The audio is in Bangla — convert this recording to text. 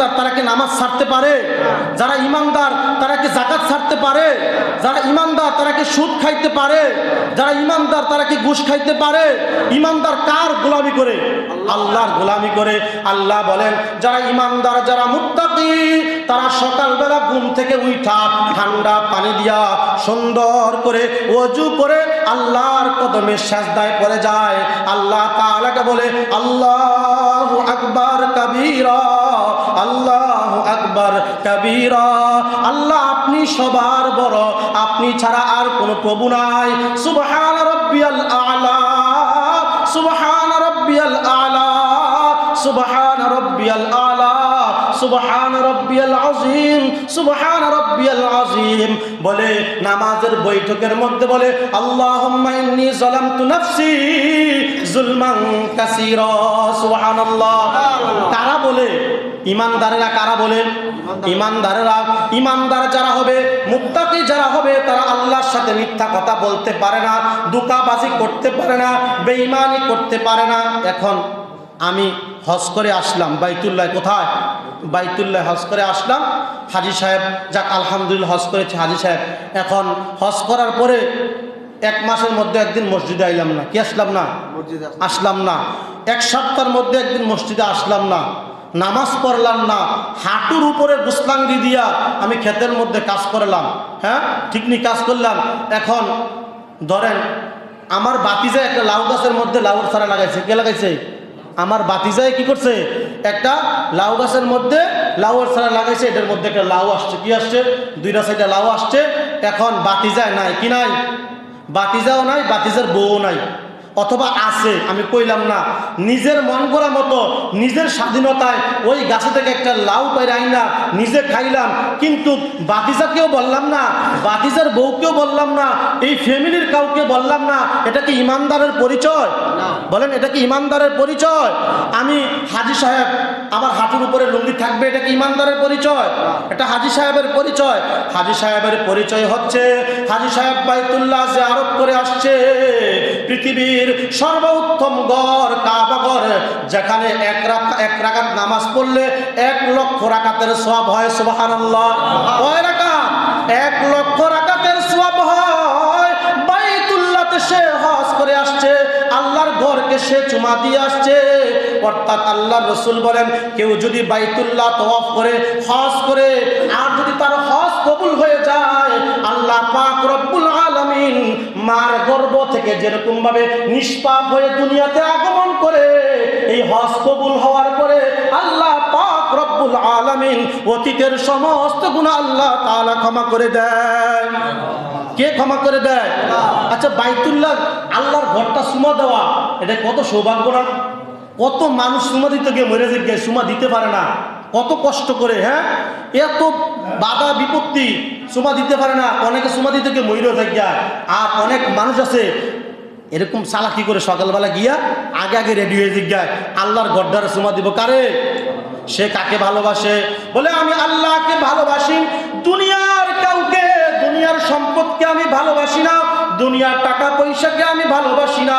ইমানদার তারা কি নামাজ ছাড়তে পারে? যারা ইমানদার তারা কি জাকাত ছাড়তে পারে? যারা ইমানদার তারা কি সুদ খাইতে পারে? যারা ইমানদার তারা কি ঘুষ খাইতে পারে? ইমানদার কার গোলামি করে? আল্লাহর গোলামি করে। আল্লাহ বলেন, যারা ইমানদার, যারা মুত্তাকি, তারা সকালবেলা ঘুম থেকে উঠা ঠান্ডা পানি দিয়া সুন্দর করে অজু করে আল্লাহর কদমে সাজদায় পড়ে যায়। আল্লাহ তাআলাকে বলে, আল্লাহ আকবার কবীরা। কবীরা। আল্লাহ, আপনি সবার বড়। আপনি ছাড়া আর কোনো প্রভু নাই। সুবহান রাব্বিয়াল আলা। সুবহান রাব্বিয়াল আলা। সুবহান রাব্বিয়াল আলা। সুবহান রাব্বিয়াল আযীম। সুবহান রাব্বিয়াল আযীম। বলে নামাজের বৈঠকের মধ্যে বলে, আল্লাহুম্মা ইন্নী যালামতু নাফসি যুলমান কাসীরা। সুবহানাল্লাহ। কারা বলে ইমানদারেরা কারা বলেন ইমানদারেরা ইমানদার যারা হবে মুত্তাকি যারা হবে তারা আল্লাহর সাথে মিথ্যা কথা বলতে পারে না দুকাবাজি করতে পারে না বেঈমানি করতে পারে না। এখন আমি হজ করে আসলাম বাইতুল্লাহ কোথায়? বাইতুল্লাহ হজ করে আসলাম হাজি সাহেব যাক আলহামদুলিল্লাহ হজ করেছে হাজি সাহেব। এখন হজ করার পরে এক মাসের মধ্যে একদিন মসজিদে আইলাম না। কি আসলাম না। আসলাম না। এক সপ্তাহের মধ্যে একদিন মসজিদে আসলাম না। নামাজ পড়লাম না, হাঁটুর উপরে গুসলাঙ্গি দিয়া আমি ক্ষেতের মধ্যে কাজ করলাম হ্যাঁ? ঠিকনি কাজ করলাম। এখন ধরেন, আমার বাতিজায় একটা লাউ গাছের মধ্যে লাউর সারা লাগাইছে, কে লাগাইছে? আমার বাতিজায় কি করছে? একটা লাউ গাছের মধ্যে লাউর সারা লাগাইছে, এটার মধ্যে একটা লাউ আসছে। কি আসছে? দুইটা সাইডে লাউ আসছে। এখন বাতিজায় নাই, কি নাই? বাতিজাও নাই, বাতিজার বউও নাই। অথবা আছে আমি কইলাম না। নিজের মন করা মতো নিজের স্বাধীনতায় ওই গাছে থেকে একটা লাউ পাইরে আইনা নিজে খাইলাম। কিন্তু বাতিজাকেও বললাম না বাতিজার বউকেও বললাম না এই ফ্যামিলির কাউকে বললাম না। এটা কি ইমানদারের পরিচয়। বলেন এটা কি ইমানদারের পরিচয়? আমি হাজি সাহেব আমার হাঁটুর উপরে লুঙ্গি থাকবে এটা কি ইমানদারের পরিচয়? এটা হাজি সাহেবের পরিচয়। হাজি সাহেবের পরিচয় হচ্ছে হাজি সাহেব বাইতুল্লাহ যে আরোপ করে আসছে পৃথিবীর সর্বোত্তম গড় কাবা গড় যেখানে এক রাখা এক রাকাত নামাজ পড়লে এক লক্ষ রাকাতের সব হয় সুবহানাল্লাহ। কয় রাকাত? এক লক্ষ রাকাতের সব হয়। বাইতুল্লাহতে সে হজ করে আসছে আল্লাহর ঘরকে সে চুমা দিয়ে আসছে। অর্থাৎ আল্লাহ রসুল বলেন, কেউ যদি বাইতুল্লাহ তওয়াফ করে, হজ করে, আর যদি তার হজ কবুল হয়ে যায়, আল্লাহ পাক রব্বুল আলামিন মার গর্ভ থেকে যেরকম ভাবে নিষ্পাপ হয়ে দুনিয়াতে আগমন করে, এই হজ কবুল হওয়ার পরে আল্লাহ পাক রব্বুল আলামিন অতীতের সমস্ত গুণ আল্লাহ তাআলা ক্ষমা করে দেয়। কে ক্ষমা করে দেয়? আচ্ছা বাইতুল্লাহ আল্লাহর ঘরটা সুমা দেওয়া, এটা কত সৌভাগ্য না? কত মানুষ সুমা দিতে গিয়ে মরে গিয়ে সুমা দিতে পারে না। কত কষ্ট করে হ্যাঁ? এত বাধা বিপত্তি সুমা দিতে পারে না। অনেকে সুমা দিতে গিয়ে ময়ূর যায় আর অনেক মানুষ আছে, এরকম চালাকি করে সকালবেলা গিয়া, আগে আগে রেডি হয়ে জিজ্ঞায় আল্লাহর গড্ডারে সুমা দিব। কারে? সে কাকে ভালোবাসে? বলে, আমি আল্লাহকে ভালোবাসি, দুনিয়ার কাউকে, দুনিয়ার সম্পদকে আমি ভালোবাসি না, দুনিয়ার টাকা পয়সাকে আমি ভালোবাসি না।